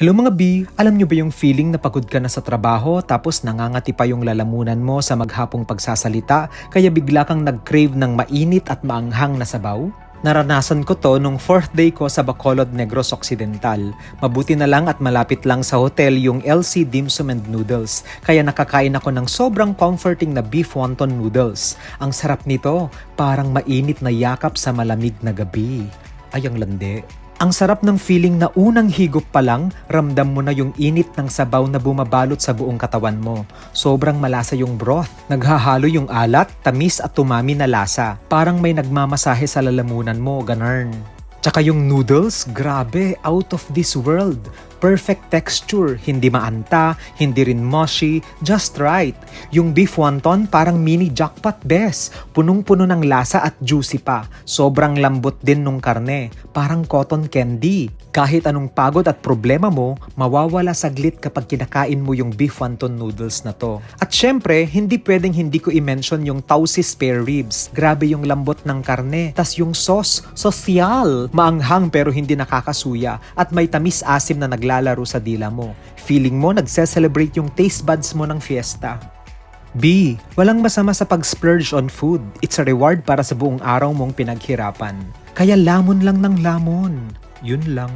Hello mga B, alam nyo ba yung feeling na pagod ka na sa trabaho tapos nangangati pa yung lalamunan mo sa maghapong pagsasalita kaya bigla kang nag-crave ng mainit at maanghang na sabaw? Naranasan ko to nung fourth day ko sa Bacolod Negros Occidental. Mabuti na lang at malapit lang sa hotel yung LC Dim Sum and Noodles. Kaya nakakain ako ng sobrang comforting na beef wonton noodles. Ang sarap nito, parang mainit na yakap sa malamig na gabi. Ay, ang landi. Ang sarap ng feeling na unang higop pa lang, ramdam mo na yung init ng sabaw na bumabalot sa buong katawan mo. Sobrang malasa yung broth. Naghahalo yung alat, tamis at tumami na lasa. Parang may nagmamasahe sa lalamunan mo, ganarn. Tsaka yung noodles, grabe, out of this world. Perfect texture, hindi maanta, hindi rin mushy, just right. Yung beef wonton parang mini jackpot best. Punong-puno ng lasa at juicy pa. Sobrang lambot din nung karne, parang cotton candy. Kahit anong pagod at problema mo, mawawala saglit kapag kinakain mo yung beef wonton noodles na to. At syempre, hindi pwedeng hindi ko i-mention yung Tausi spare ribs. Grabe yung lambot ng karne. Tas yung sauce, sosyal. Maanghang pero hindi nakakasuya. At may tamis-asim na naglalaro sa dila mo. Feeling mo nagse-celebrate yung taste buds mo ng fiesta. B. Walang masama sa pag-splurge on food. It's a reward para sa buong araw mong pinaghirapan. Kaya lamon lang ng lamon. Yun lang.